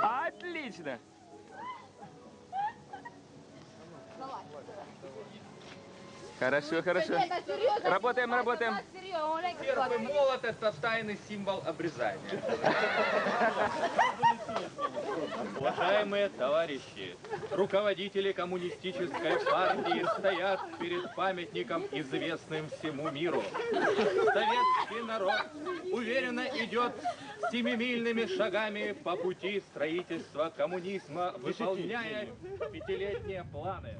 Отлично! Хорошо, хорошо. Работаем, работаем. Первый молот – это тайный символ обрезания. Уважаемые товарищи, руководители коммунистической партии стоят перед памятником, известным всему миру. Советский народ уверенно идет семимильными шагами по пути строительства коммунизма, выполняя пятилетние планы.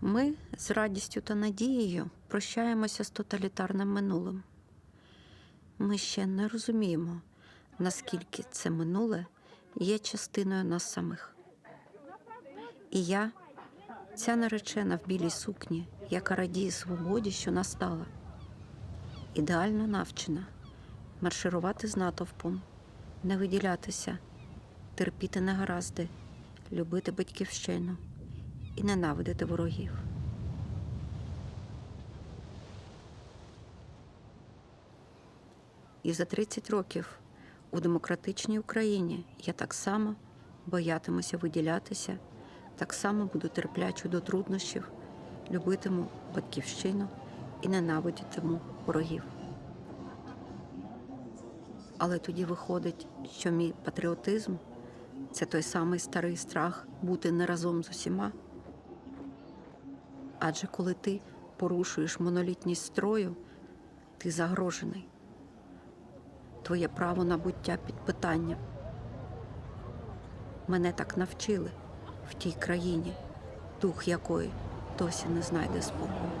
Ми з радістю та надією прощаємося з тоталітарним минулим. Ми ще не розуміємо, наскільки це минуле є частиною нас самих. І я, ця наречена в білій сукні, яка радіє свободі, що настала, ідеально навчена марширувати з натовпом, не виділятися, терпіти негаразди, любити батьківщину і ненавидити ворогів. І за 30 років у демократичній Україні я так само боятимуся виділятися, так само буду терплячою до труднощів, любитиму батьківщину і ненавидітиму ворогів. Але тоді виходить, що мій патріотизм це той самий старий страх бути не разом з усіма. Адже коли ти порушуєш монолітність строю, ти загрожений. Твоє право на буття під питанням. Мене так навчили в тій країні, дух якої досі не знайде спокою.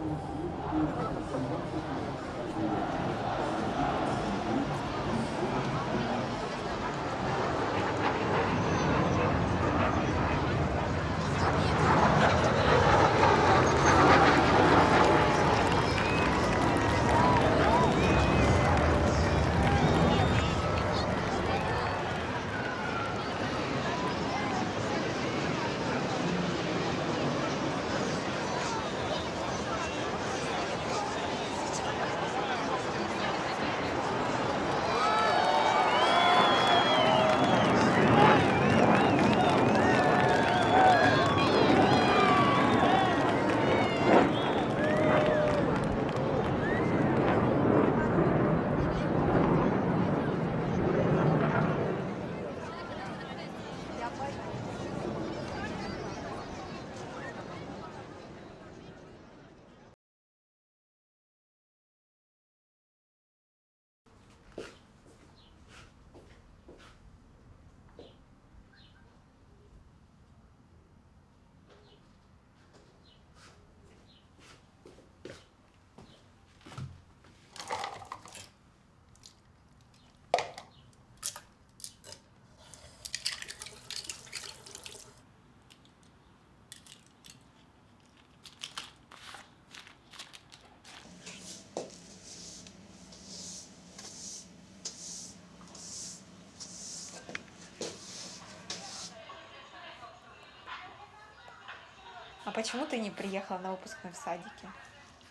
А почему ты не приехала на выпускной в садике?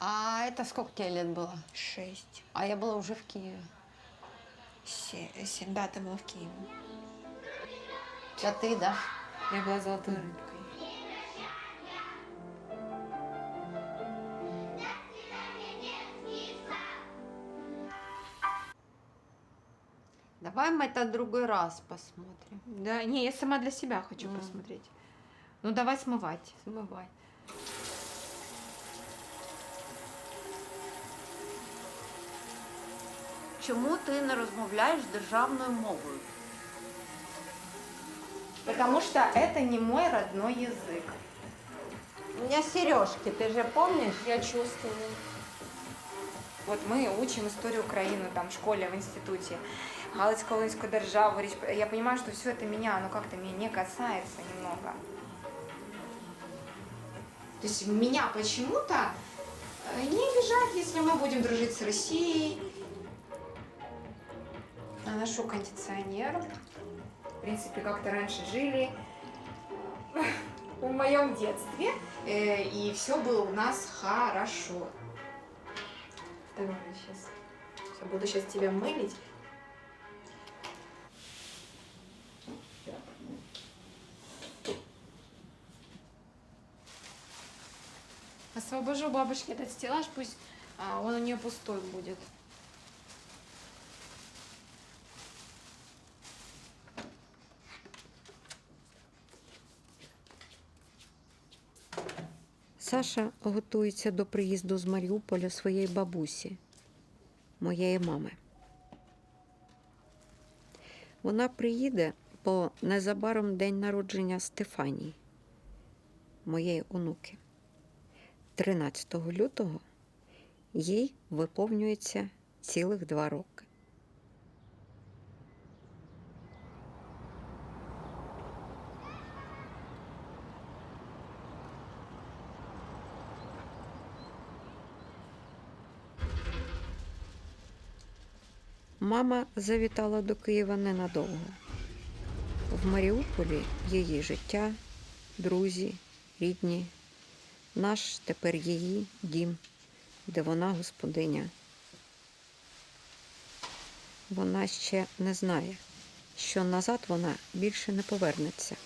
А это сколько тебе лет было? Шесть. А я была уже в Киеве. Се- Семь, да, ты была в Киеве. А ты, да? Я была золотой рыбкой. Давай мы это другой раз посмотрим. Да, не, я сама для себя хочу М. посмотреть. Ну давай смывать. Смывай. Чому ти не розмовляєш державною мовою? Потому что это не мой родной язык. У меня сережки, ты же помнишь? Я чувствую. Вот мы учим историю Украины там в школе, в институте. Галицьку Волинську державу. Річ- Я понимаю, что все это меня, оно как-то меня не касается немного. То есть меня почему-то э, не обижает, если мы будем дружить с Россией. Я ношу кондиционер. В принципе, как-то раньше жили. в моем детстве, э, и все было у нас хорошо. Давай сейчас. Все, буду сейчас тебя мылить. Освобожу бабушке этот стеллаж, пусть а, он у нее пустой будет. Саша готується до приїзду з Маріуполя своєї бабусі, моєї мами. Вона приїде, бо незабаром день народження Стефанії, моєї онуки. 13 лютого їй виповнюється цілих два роки. Мама завітала до Києва ненадовго. В Маріуполі її життя, друзі, рідні, наш тепер її дім, де вона господиня. Вона ще не знає, що назад вона більше не повернеться.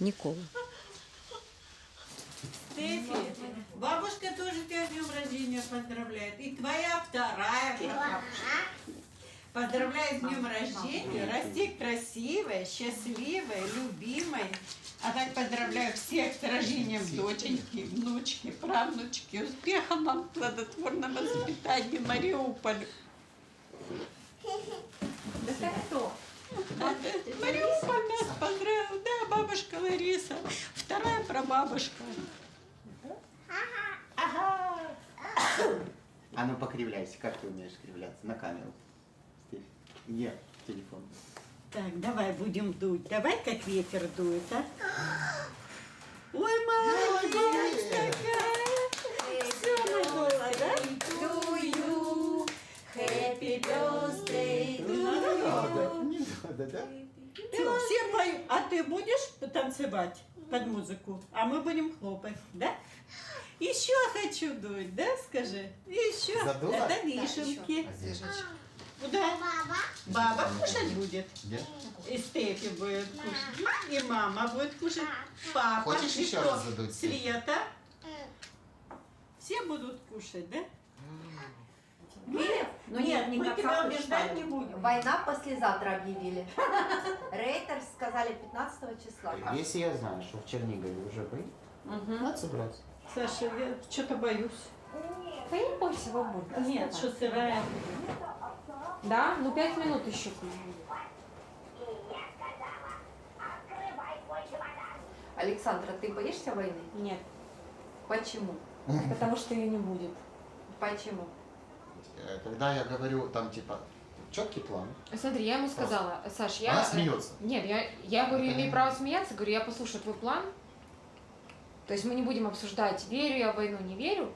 Ніколи. Стефи, бабушка тоже тебя с днем рождения поздравляет. И твоя вторая бабушка. Поздравляю с днем рождения. Расти красивой, счастливой, любимой. А так поздравляю всех с рождением доченьки, внучки, правнучки. Успеха вам в плодотворном воспитании Мариуполь. Да кто? Мариуполь нас поздравил. Да, бабушка Лариса. Вторая прабабушка. А ну покривляйся, как ты умеешь кривляться? На камеру. Нет, телефон. Так, давай будем дуть. Давай, как ветер дует, а? Ой, молодец какая! Все надула, да? You, happy birthday to Не надо, не надо, да? Всё, все поют. А ты будешь танцевать под музыку? А мы будем хлопать, да? Еще хочу дуть, да, скажи? Еще. Задула? Это вишенки. А здесь? Куда? Баба кушать будет. Где? И Стефи будет кушать. И мама будет кушать. Папа. Хочешь еще кто? раз задуть? Света. Все будут кушать, да? Ну Нет, нет, мы тебя не убеждать не будем. Война послезавтра объявили. Рейтерс сказали 15 числа. Если я знаю, что в Чернигове уже были, надо собраться. Саша, я что-то боюсь. Да не бойся, бабуль. Нет, что сырая. Да? Ну пять минут еще. Александра, ты боишься войны? Нет, Почему? потому что ее не будет. Почему? Э, Когда я говорю там типа четкий план, Смотри, я ему сказала, Саш, я... она э, смеется. Нет, я, я говорю, имею право смеяться, говорю, я послушаю твой план. То есть мы не будем обсуждать, верю я в войну, не верю.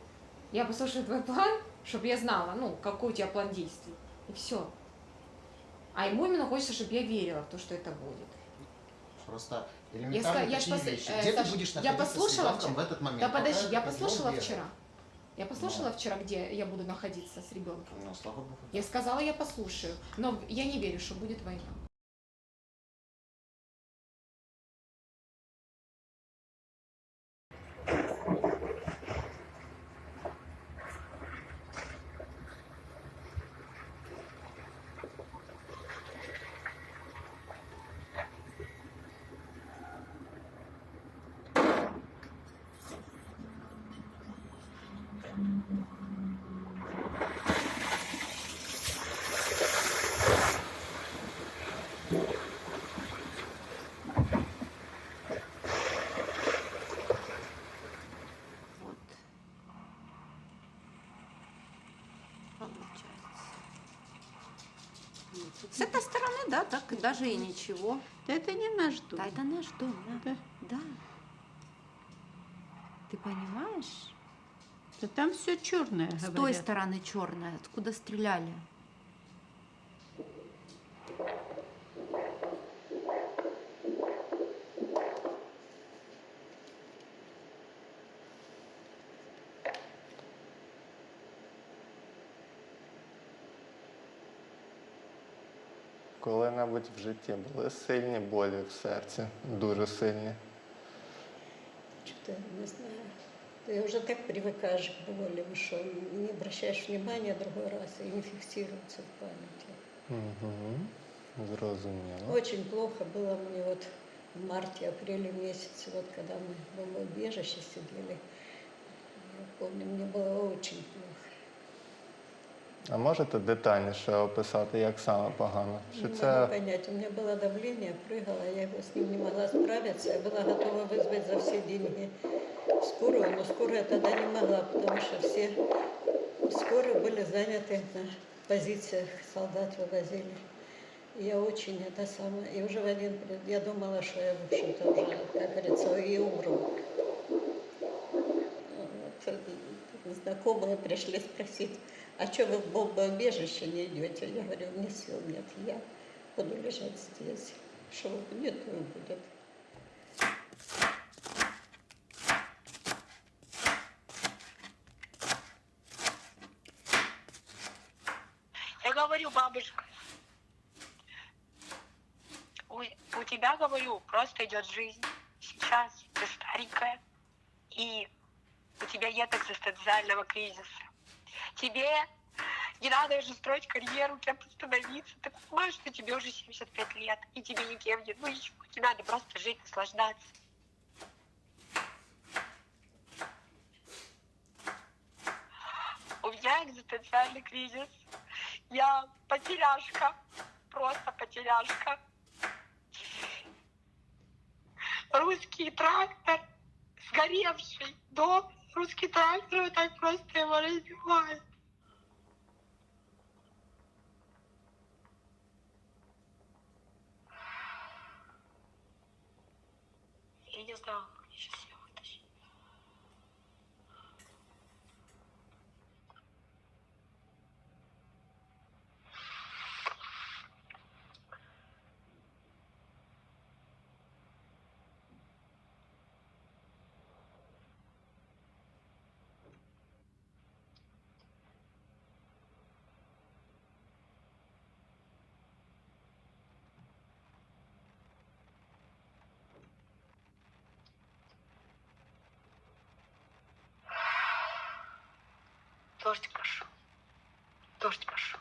Я послушаю твой план, чтобы я знала, ну, какой у тебя план действий. И все. А ему именно хочется, чтобы я верила в то, что это будет. Просто Я, элементарные ска- я, такие пос- вещи. э, Где Саш, ты будешь я послушала вчера. в этот момент? Да подожди, я послушала вчера. Я послушала Ну. вчера, где я буду находиться с ребенком. Ну, слава богу. Я сказала, я послушаю. Но я не верю, что будет война. Вот. Получается. С этой стороны, да, так и даже и ничего. Да это не наш дом. Да, это наш дом, да. Да. Да. Ты понимаешь? Да там все черное, С той стороны черная, откуда стреляли. коли-небудь в житті були сильні болі в серці, дуже сильні. Что-то не знаю. Ты уже так привыкаешь к болям, что не обращаешь внимания другой раз и не фиксируется в памяти. Угу. Зрозуміло. Очень плохо было мне вот в марте-апреле месяце, вот когда мы в бомбоубежище сидели. Я помню, мне было очень плохо. А можете детальніше описати, як саме погано? Не Чи могу це понять, у меня было давление, прыгало, я его с ним не могла справиться, я была готова вызвать за все деньги скорую, но скорая тогда не могла, потому что все скорые были заняты на позициях, солдат вывозили. И я очень это самое, и уже в один, при- я думала, что я, в общем-то, уже, как говорится, и умру. Вот, э, знакомые пришли спросить, а что вы в бомбоубежище не идете? Я говорю, мне сил нет, я буду лежать здесь. Что то и будет. Я говорю, бабушка, у, у тебя, говорю, просто идет жизнь. Сейчас ты старенькая, и у тебя нет экзистенциального кризиса. Тебе не надо уже строить карьеру, кем становиться. Ты понимаешь, что тебе уже 75 лет, и тебе никем не... Ну ничего, тебе надо просто жить, наслаждаться. У меня экзистенциальный кризис. Я потеряшка. Просто потеряшка. Русский трактор, сгоревший дом, русский трактор вот так просто его разбивает. Я не Дождь пошел. Дождь пошел.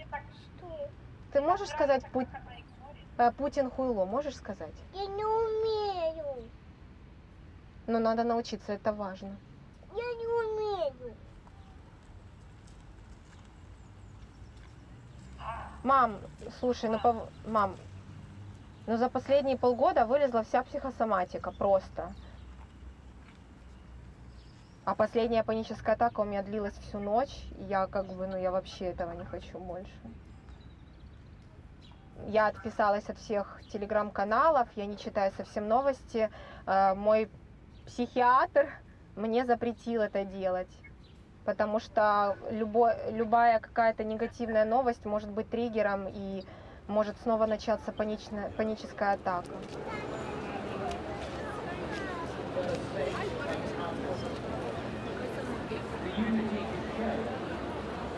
ты можешь сказать Пу- э, Путин хуйло? Можешь сказать? Я не умею. Но надо научиться, это важно. Я не умею. Мам, слушай, ну пов- мам, ну за последние полгода вылезла вся психосоматика просто. А последняя паническая атака у меня длилась всю ночь. Я как бы, ну я вообще этого не хочу больше. Я отписалась от всех телеграм-каналов, я не читаю совсем новости. Э, Мой психиатр мне запретил это делать. Потому что любо, любая какая-то негативная новость может быть триггером и может снова начаться паничная, паническая атака.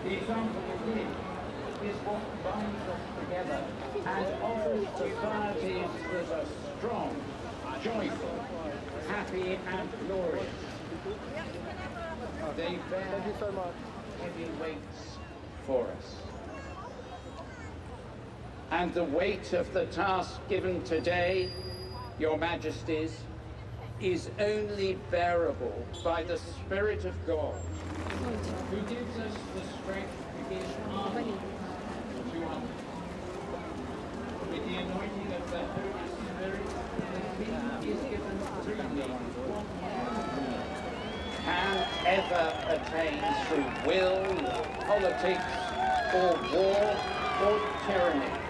The example you give is what binds us together and offers societies that are strong, joyful, happy and glorious. They bear heavy weights for us. And the weight of the task given today, Your Majesties, is only bearable by the Spirit of God, who gives us the strength to give honor to others. With the anointing of the Holy Spirit, the King is given freely what can ever attain through will, politics, or war, or tyranny.